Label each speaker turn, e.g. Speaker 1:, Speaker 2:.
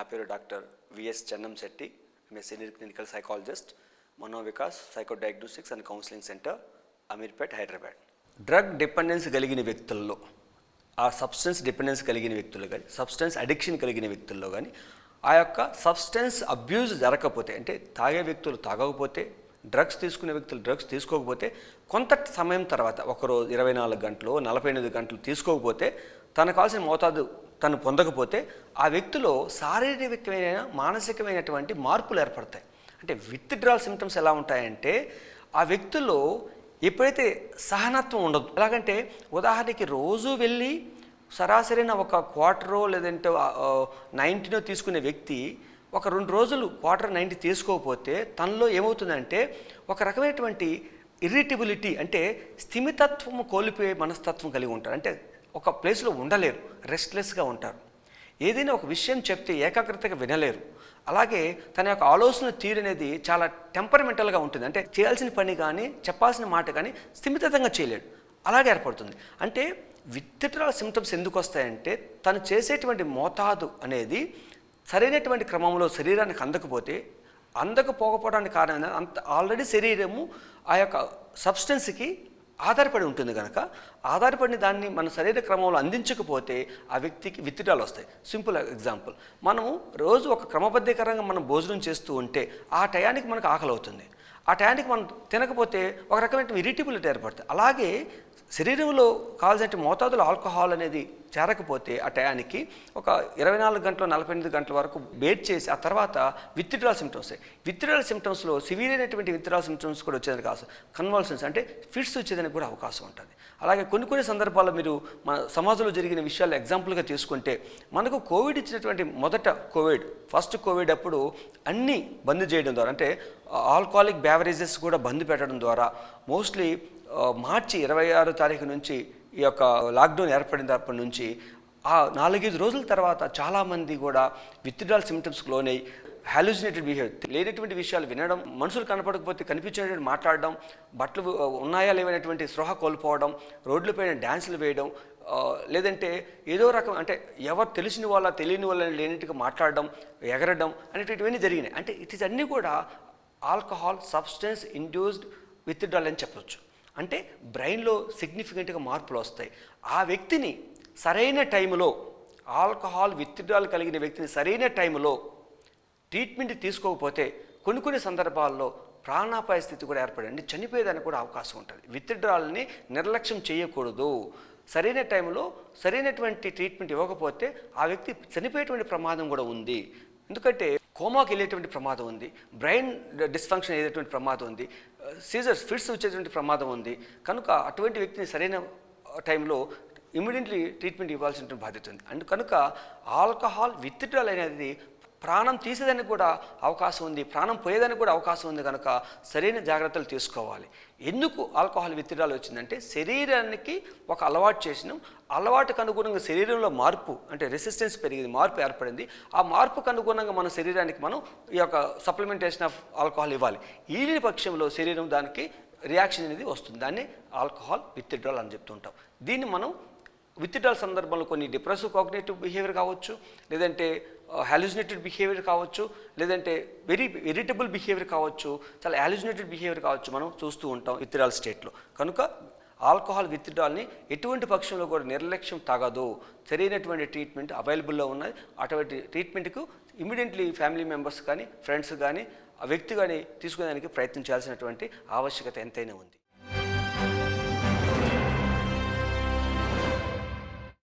Speaker 1: నా పేరు doctor VS Chennam Shetty. I'm senior clinical psychologist Manovikas psycho diagnostics and counselling centre Ameerpet Hyderabad drug dependence కలిగిన వ్యక్తుల్లో ఆ substance dependence కలిగిన వ్యక్తులు కానీ సబ్స్టెన్స్ అడిక్షన్ కలిగిన వ్యక్తుల్లో కానీ ఆ యొక్క సబ్స్టెన్స్ అబ్యూజ్ జరగకపోతే అంటే తాగే వ్యక్తులు తాగకపోతే డ్రగ్స్ తీసుకునే వ్యక్తులు డ్రగ్స్ తీసుకోకపోతే కొంత సమయం తర్వాత ఒకరోజు ఇరవై నాలుగు గంటలు నలభై ఎనిమిది గంటలు తీసుకోకపోతే తనకు కావాల్సిన మోతాదు తను పొందకపోతే ఆ వ్యక్తిలో శారీరకమైన మానసికమైనటువంటి మార్పులు ఏర్పడతాయి. అంటే విత్డ్రాల్ సిమ్టమ్స్ ఎలా ఉంటాయంటే ఆ వ్యక్తుల్లో ఎప్పుడైతే సహనత్వం ఉండదు ఎలాగంటే ఉదాహరణకి రోజు వెళ్ళి సరాసరిన ఒక క్వార్టరో లేదంటే నైంటీనో తీసుకునే వ్యక్తి ఒక రెండు రోజులు క్వార్టర్ నైంటీ తీసుకోకపోతే తనలో ఏమవుతుందంటే ఒక రకమైనటువంటి ఇరిటబిలిటీ అంటే స్థిమితత్వం కోల్పోయే మనస్తత్వం కలిగి ఉంటారు అంటే ఒక ప్లేస్లో ఉండలేరు. రెస్ట్లెస్గా ఉంటారు. ఏదైనా ఒక విషయం చెప్తే ఏకాగ్రతగా వినలేరు. అలాగే తన యొక్క ఆలోచన తీరు అనేది చాలా టెంపరమెంటల్గా ఉంటుంది. అంటే చేయాల్సిన పని కానీ చెప్పాల్సిన మాట కానీ స్థిమితంగా చేయలేడు. అలాగే ఏర్పడుతుంది. అంటే విత్డ్రాల్ సిమ్టమ్స్ ఎందుకు వస్తాయంటే తను చేసేటువంటి మోతాదు అనేది సరైనటువంటి క్రమంలో శరీరానికి అందకపోతే అందకపోకపోవడానికి కారణం అంత ఆల్రెడీ శరీరము ఆ యొక్క సబ్స్టెన్స్కి ఆధారపడి ఉంటుంది కనుక ఆధారపడిన దాన్ని మన శరీర క్రమంలో అందించకపోతే ఆ వ్యక్తికి విత్తిడాలు వస్తాయి. సింపుల్ ఎగ్జాంపుల్ మనము రోజు ఒక క్రమబద్ధీకరంగా మనం భోజనం చేస్తూ ఉంటే ఆ టయానికి మనకు ఆకలి అవుతుంది ఆ టయానికి మనం తినకపోతే ఒక రకమైన ఇరిటబిలిటీ ఏర్పడుతుంది. అలాగే శరీరంలో కావాల్సిన మోతాదులో ఆల్కహాల్ అనేది చేరకపోతే ఆ టయానికి ఒక ఇరవై నాలుగు గంటలు నలభై ఎనిమిది గంటల వరకు బేట్ చేసి ఆ తర్వాత విత్డ్రాల్ సిమ్టమ్స్ విత్డ్రాల్ సిమ్టమ్స్లో సివియర్ అయినటువంటి విత్డ్రాల్ సిమ్టమ్స్ కూడా వచ్చేదానికి అవకాశం. కన్వల్సన్స్ అంటే ఫిట్స్ వచ్చేదానికి కూడా అవకాశం ఉంటుంది. అలాగే కొన్ని కొన్ని సందర్భాల్లో మీరు మన సమాజంలో జరిగిన విషయాలు ఎగ్జాంపుల్గా తీసుకుంటే మనకు కోవిడ్ ఇచ్చినటువంటి మొదట కోవిడ్ ఫస్ట్ కోవిడ్ అప్పుడు అన్నీ బంద్ చేయడం ద్వారా అంటే ఆల్కహాలిక్ బ్యావరేజెస్ కూడా బంద్ పెట్టడం ద్వారా మోస్ట్లీ మార్చి ఇరవై ఆరో తారీఖు నుంచి ఈ యొక్క లాక్డౌన్ ఏర్పడినప్పటి నుంచి ఆ నాలుగైదు రోజుల తర్వాత చాలామంది కూడా విత్డ్రాల్ సిమ్టమ్స్కి లోనై హాలుసినేటెడ్ బిహేవియర్ లేనటువంటి విషయాలు వినడం మనుషులు కనపడకపోతే కనిపించేటువంటి మాట్లాడడం బట్టలు ఉన్నాయా లేవనేటువంటి స్పృహ కోల్పోవడం రోడ్లపైన డ్యాన్సులు వేయడం లేదంటే ఏదో రకం అంటే ఎవరు తెలిసిన వాళ్ళ తెలియని వాళ్ళ లేనిట్టుగా మాట్లాడడం ఎగరడం అనేటివన్నీ జరిగినాయి. అంటే ఇట్ ఇస్ అన్నీ కూడా ఆల్కహాల్ సబ్స్టెన్స్ ఇండ్యూస్డ్ విత్డ్రాల్ అని చెప్పొచ్చు. అంటే బ్రెయిన్లో సిగ్నిఫికెంట్గా మార్పులు వస్తాయి. ఆ వ్యక్తిని సరైన టైంలో ఆల్కహాల్ విత్డ్రాల్ కలిగిన వ్యక్తిని సరైన టైంలో ట్రీట్మెంట్ తీసుకోకపోతే కొన్ని కొన్ని సందర్భాల్లో ప్రాణాపాయ స్థితి కూడా ఏర్పడండి చనిపోయేదానికి కూడా అవకాశం ఉంటుంది. విత్డ్రాల్ని నిర్లక్ష్యం చేయకూడదు. సరైన టైంలో సరైనటువంటి ట్రీట్మెంట్ ఇవ్వకపోతే ఆ వ్యక్తి చనిపోయేటువంటి ప్రమాదం కూడా ఉంది. ఎందుకంటే కోమాకి వెళ్ళేటువంటి ప్రమాదం ఉంది బ్రెయిన్ డిస్ఫంక్షన్ అయ్యేటువంటి ప్రమాదం ఉంది సీజర్స్ ఫిట్స్ వచ్చేటువంటి ప్రమాదం ఉంది. కనుక అటువంటి వ్యక్తిని సరైన టైంలో ఇమీడియట్లీ ట్రీట్మెంట్ ఇవ్వాల్సిన బాధ్యత ఉంది. అండ్ కనుక ఆల్కహాల్ విత్డ్రాల్ అనేది ప్రాణం తీసేదానికి కూడా అవకాశం ఉంది ప్రాణం పోయేదానికి కూడా అవకాశం ఉంది కనుక సరైన జాగ్రత్తలు తీసుకోవాలి. ఎందుకు ఆల్కహాల్ విత్డ్రాల్ వచ్చిందంటే శరీరానికి ఒక అలవాటు చేసినాం. అలవాటుకు అనుగుణంగా శరీరంలో మార్పు అంటే రెసిస్టెన్స్ పెరిగింది మార్పు ఏర్పడింది. ఆ మార్పుకు అనుగుణంగా మన శరీరానికి మనం ఈ యొక్క సప్లిమెంటేషన్ ఆఫ్ ఆల్కహాల్ ఇవ్వాలి. ఈ పక్షంలో శరీరం దానికి రియాక్షన్ అనేది వస్తుంది. దాన్ని ఆల్కహాల్ విత్డ్రాల్ అని చెప్తుంటాం. దీన్ని మనం విత్డ్రాల్ సందర్భంలో కొన్ని డిప్రెసివ్ కాగ్నేటివ్ బిహేవియర్ కావచ్చు లేదంటే హాలుజినేటెడ్ బిహేవియర్ కావచ్చు లేదంటే వెరీ ఇరిటబుల్ బిహేవియర్ కావచ్చు చాలా హాలుజినేటెడ్ బిహేవియర్ కావచ్చు మనం చూస్తూ ఉంటాం విత్డ్రాల్ స్టేట్లో కనుక ఆల్కహాల్ విత్డ్రాల్ని ఎటువంటి పక్షంలో కూడా నిర్లక్ష్యం తగదు. సరైనటువంటి ట్రీట్మెంట్ అవైలబుల్లో ఉన్నది అటువంటి ట్రీట్మెంట్కు ఇమీడియట్లీ ఫ్యామిలీ మెంబర్స్ కానీ ఫ్రెండ్స్ కానీ ఆ వ్యక్తి కానీ తీసుకునేదానికి ప్రయత్నం చేయాల్సినటువంటి ఆవశ్యకత ఎంతైనా ఉంది.